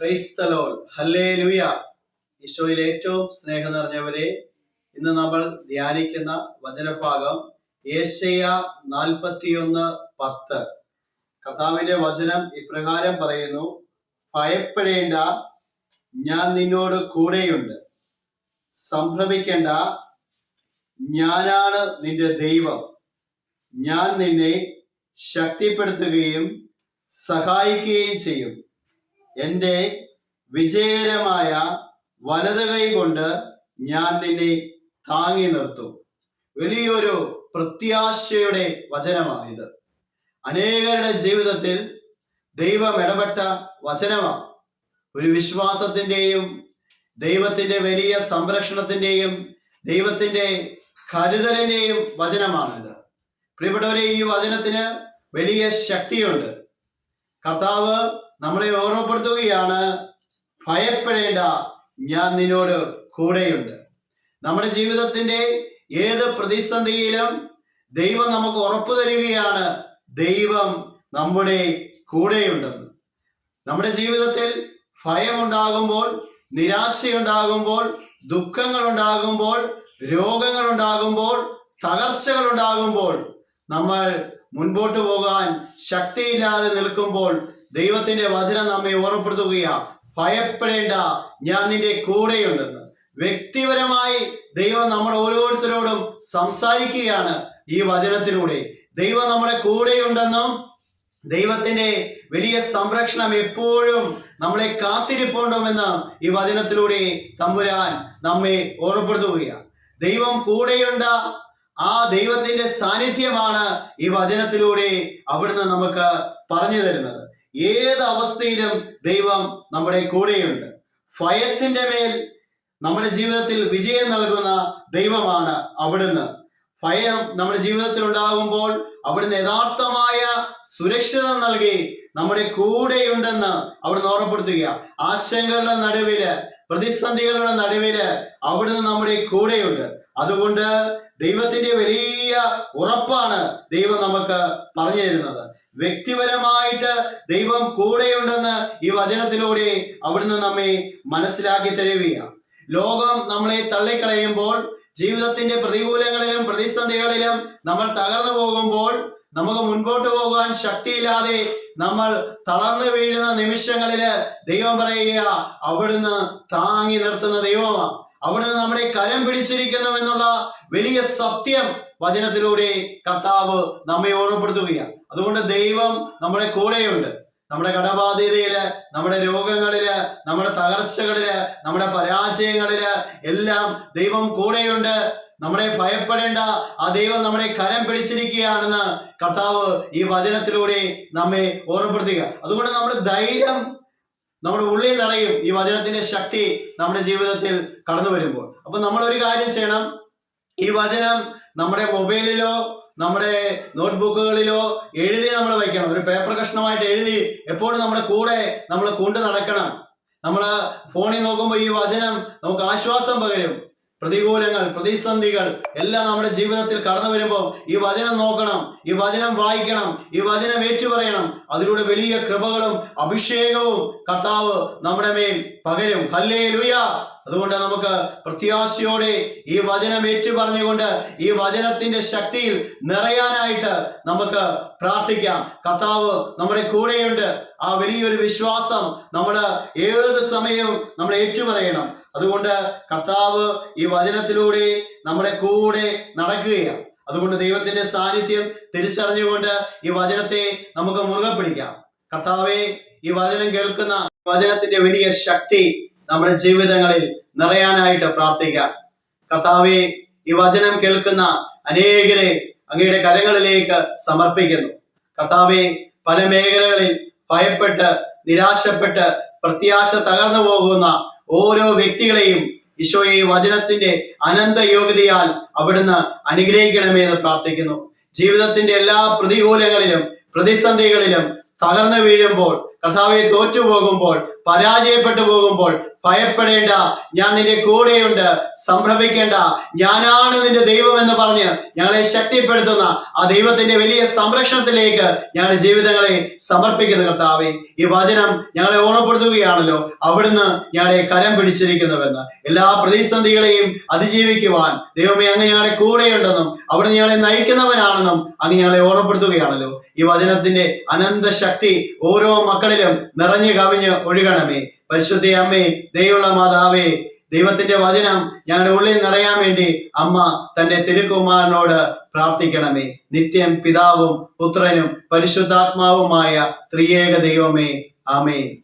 ക്രൈസ്തലോൽ ഈശോയിൽ ഏറ്റവും സ്നേഹം നിറഞ്ഞവരെ ഇന്ന് നമ്മൾ ധ്യാനിക്കുന്ന വചനഭാഗം ഏഷ്യ നാൽപ്പത്തിയൊന്ന് പത്ത്. കർത്താവിന്റെ വചനം ഇപ്രകാരം പറയുന്നു ഭയപ്പെടേണ്ട ഞാൻ നിന്നോട് കൂടെയുണ്ട്. സംഭ്രമിക്കേണ്ട ഞാനാണ് നിന്റെ ദൈവം. ഞാൻ നിന്നെ ശക്തിപ്പെടുത്തുകയും സഹായിക്കുകയും ചെയ്യും. എന്റെ വിജയകരമായ വലത് കൈ കൊണ്ട് ഞാൻ നിന്നെ താങ്ങി നിർത്തും. വലിയൊരു പ്രത്യാശയുടെ വചനമാണിത്. അനേകരുടെ ജീവിതത്തിൽ ദൈവം ഇടപെട്ട വചനമാണ്. ഒരു വിശ്വാസത്തിന്റെയും ദൈവത്തിന്റെ വലിയ സംരക്ഷണത്തിന്റെയും ദൈവത്തിന്റെ കരുതലിന്റെയും വചനമാണിത്. പ്രിയപ്പെട്ടവരെ ഈ വചനത്തിന് വലിയ ശക്തിയുണ്ട്. കർത്താവ് നമ്മളെ ഓർമ്മപ്പെടുത്തുകയാണ് ഭയപ്പെടേണ്ട ഞാൻ നിന്നോട് കൂടെയുണ്ട്. നമ്മുടെ ജീവിതത്തിന്റെ ഏത് പ്രതിസന്ധിയിലും ദൈവം നമുക്ക് ഉറപ്പു തരികയാണ് ദൈവം നമ്മുടെ കൂടെയുണ്ടെന്ന്. നമ്മുടെ ജീവിതത്തിൽ ഭയമുണ്ടാകുമ്പോൾ നിരാശയുണ്ടാകുമ്പോൾ ദുഃഖങ്ങൾ ഉണ്ടാകുമ്പോൾ രോഗങ്ങൾ ഉണ്ടാകുമ്പോൾ തകർച്ചകൾ ഉണ്ടാകുമ്പോൾ നമ്മൾ മുൻപോട്ട് പോകാൻ ശക്തിയില്ലാതെ നിൽക്കുമ്പോൾ ദൈവത്തിന്റെ വചനം നമ്മെ ഓർമ്മപ്പെടുത്തുകയാ. ഭയപ്പെടേണ്ട ഞാൻ നിന്റെ കൂടെയുണ്ടെന്ന്. വ്യക്തിപരമായി ദൈവം നമ്മൾ ഓരോരുത്തരോടും സംസാരിക്കുകയാണ് ഈ വചനത്തിലൂടെ. ദൈവം നമ്മുടെ കൂടെയുണ്ടെന്നും ദൈവത്തിന്റെ വലിയ സംരക്ഷണം എപ്പോഴും നമ്മളെ കാത്തിരിപ്പുണ്ടോമെന്ന് ഈ വചനത്തിലൂടെ തമ്പുരാൻ നമ്മെ ഓർമ്മപ്പെടുത്തുകയാണ് ദൈവം കൂടെയുണ്ട ആ ദൈവത്തിന്റെ സാന്നിധ്യമാണ് ഈ വചനത്തിലൂടെ അവിടുന്ന് നമുക്ക് പറഞ്ഞു തരുന്നത്. ഏത് അവസ്ഥയിലും ദൈവം നമ്മുടെ കൂടെയുണ്ട്. ഭയത്തിന്റെ മേൽ നമ്മുടെ ജീവിതത്തിൽ വിജയം നൽകുന്ന ദൈവമാണ് അവിടുന്ന്. ഭയം നമ്മുടെ ജീവിതത്തിൽ ഉണ്ടാകുമ്പോൾ അവിടുന്ന് യഥാർത്ഥമായ സുരക്ഷിത നൽകി നമ്മുടെ കൂടെയുണ്ടെന്ന് അവിടുന്ന് ഓർമ്മപ്പെടുത്തുക. ആശങ്കകളുടെ നടുവിൽ പ്രതിസന്ധികളുടെ നടുവിൽ അവിടുന്ന് നമ്മുടെ കൂടെയുണ്ട്. അതുകൊണ്ട് ദൈവത്തിന്റെ വലിയ ഉറപ്പാണ് ദൈവം നമുക്ക് പറഞ്ഞു തരുന്നത്. വ്യക്തിപരമായിട്ട് ദൈവം കൂടെയുണ്ടെന്ന് ഈ വചനത്തിലൂടെ അവിടുന്ന് നമ്മെ മനസ്സിലാക്കി തരുകയാണ്. ലോകം നമ്മളെ തള്ളിക്കളയുമ്പോൾ ജീവിതത്തിന്റെ പ്രതികൂലങ്ങളിലും പ്രതിസന്ധികളിലും നമ്മൾ തകർന്നു പോകുമ്പോൾ നമുക്ക് മുൻപോട്ട് പോകാൻ ശക്തിയില്ലാതെ നമ്മൾ തളർന്നു വീഴുന്ന നിമിഷങ്ങളിൽ ദൈവം പറയുക അവിടുന്ന് താങ്ങി നിർത്തുന്ന ദൈവമാണ്. അവിടുന്ന് നമ്മുടെ കരം പിടിച്ചിരിക്കുന്നു എന്നുള്ള വലിയ സത്യം വചനത്തിലൂടെ കർത്താവ് നമ്മെ ഓർമ്മപ്പെടുത്തുകയാണ്. അതുകൊണ്ട് ദൈവം നമ്മുടെ കൂടെയുണ്ട്. നമ്മുടെ കടബാധ്യതയിൽ നമ്മുടെ രോഗങ്ങളിൽ നമ്മുടെ തകർച്ചകളിൽ നമ്മുടെ പരാജയങ്ങളിൽ എല്ലാം ദൈവം കൂടെയുണ്ട്. നമ്മളെ ഭയപ്പെടേണ്ട ആ ദൈവം നമ്മളെ കരം പിടിച്ചിരിക്കുകയാണെന്ന് കർത്താവ് ഈ വചനത്തിലൂടെ നമ്മെ ഓർമ്മപ്പെടുത്തുക അതുകൊണ്ട് നമ്മുടെ ധൈര്യം നമ്മുടെ ഉള്ളിൽ നിറയും ഈ വചനത്തിന്റെ ശക്തി നമ്മുടെ ജീവിതത്തിൽ കടന്നു വരുമ്പോൾ അപ്പൊ നമ്മൾ ഒരു കാര്യം ചെയ്യണം. ഈ വചനം നമ്മുടെ മൊബൈലിലോ നമ്മുടെ നോട്ട്ബുക്കുകളിലോ എഴുതി നമ്മൾ വയ്ക്കണം. ഒരു പേപ്പർ കഷ്ണമായിട്ട് എഴുതി എപ്പോഴും നമ്മുടെ കൂടെ നമ്മൾ കൊണ്ടു നടക്കണം. നമ്മൾ ഫോണിൽ നോക്കുമ്പോൾ ഈ വചനം നമുക്ക് ആശ്വാസം പകരും. പ്രതികൂലങ്ങൾ പ്രതിസന്ധികൾ എല്ലാം നമ്മുടെ ജീവിതത്തിൽ കടന്നു വരുമ്പോൾ ഈ വചനം നോക്കണം ഈ വചനം വായിക്കണം ഈ വചനം ഏറ്റുപറയണം. അതിലൂടെ വലിയ കൃപകളും അഭിഷേകവും കർത്താവ് നമ്മുടെ മേൽ പകരും. ഹല്ലേ ലുയ അതുകൊണ്ട് നമുക്ക് പ്രത്യാശയോടെ ഈ വചനം ഏറ്റുപറഞ്ഞുകൊണ്ട് ഈ വചനത്തിന്റെ ശക്തിയിൽ നിറയാനായിട്ട് നമുക്ക് പ്രാർത്ഥിക്കാം. കർത്താവ് നമ്മുടെ കൂടെയുണ്ട്. ആ വലിയൊരു വിശ്വാസം നമ്മൾ ഏത് സമയവും നമ്മൾ ഏറ്റുപറയണം. അതുകൊണ്ട് കർത്താവ് ഈ വചനത്തിലൂടെ നമ്മുടെ കൂടെ നടക്കുകയാണ്. അതുകൊണ്ട് ദൈവത്തിന്റെ സാന്നിധ്യം തിരിച്ചറിഞ്ഞുകൊണ്ട് ഈ വചനത്തെ നമുക്ക് മുറുകെ പിടിക്കാം. കർത്താവെ ഈ വചനം കേൾക്കുന്ന വചനത്തിന്റെ വലിയ ശക്തി നമ്മുടെ ജീവിതങ്ങളിൽ നിറയാനായിട്ട് പ്രാർത്ഥിക്കാം. കർത്താവെ ഈ വചനം കേൾക്കുന്ന അനേകരെ അങ്ങയുടെ കരങ്ങളിലേക്ക് സമർപ്പിക്കുന്നു. കർത്താവെ പല മേഖലകളിൽ ഭയപ്പെട്ട് നിരാശപ്പെട്ട് പ്രത്യാശ തകർന്നു പോകുന്ന ഓരോ വ്യക്തികളെയും ഈശോയെ ഈ വചനത്തിന്റെ അനന്ത യോഗ്യതയാൽ അവിടുന്ന് അനുഗ്രഹിക്കണമെന്ന് പ്രാർത്ഥിക്കുന്നു. ജീവിതത്തിന്റെ എല്ലാ പ്രതികൂലങ്ങളിലും പ്രതിസന്ധികളിലും തകർന്നു വീഴുമ്പോൾ കർത്താവെ തോറ്റു പോകുമ്പോൾ പരാജയപ്പെട്ടു പോകുമ്പോൾ ഭയപ്പെടേണ്ട. ഞാൻ നിന്റെ കൂടെയുണ്ട്. സംഭ്രമിക്കേണ്ട ഞാനാണ് നിന്റെ ദൈവം എന്ന് പറഞ്ഞ് ഞങ്ങളെ ശക്തിപ്പെടുത്തുന്ന ആ ദൈവത്തിന്റെ വലിയ സംരക്ഷണത്തിലേക്ക് ഞങ്ങളുടെ ജീവിതങ്ങളെ സമർപ്പിക്കുന്ന കർത്താവെ ഈ വചനം ഞങ്ങളെ ഓർമ്മപ്പെടുത്തുകയാണല്ലോ. അവിടുന്ന് ഞങ്ങളെ കരം പിടിച്ചിരിക്കുന്നുവെന്ന് എല്ലാ പ്രതിസന്ധികളെയും അതിജീവിക്കുവാൻ ദൈവമേ അങ്ങ് ഞങ്ങളുടെ കൂടെയുണ്ടെന്നും അവിടുന്ന് ഞങ്ങളെ നയിക്കുന്നവനാണെന്നും അങ്ങ് ഞങ്ങളെ ഓർമ്മപ്പെടുത്തുകയാണല്ലോ. ഈ വചനത്തിന്റെ അനന്ത ശക്തി ഓരോ മക്കളിലും നിറഞ്ഞു കവിഞ്ഞ് ഒഴുകണമേ. പരിശുദ്ധ അമ്മേ ദൈവമുള്ള മാതാവേ ദൈവത്തിന്റെ വചനം ഞങ്ങളുടെ ഉള്ളിൽ നിറയാൻ വേണ്ടി അമ്മ തന്റെ തിരുകുമാരനോട് പ്രാർത്ഥിക്കണമേ. നിത്യം പിതാവും പുത്രനും പരിശുദ്ധാത്മാവുമായ ത്രിയേക ദൈവമേ. ആമേ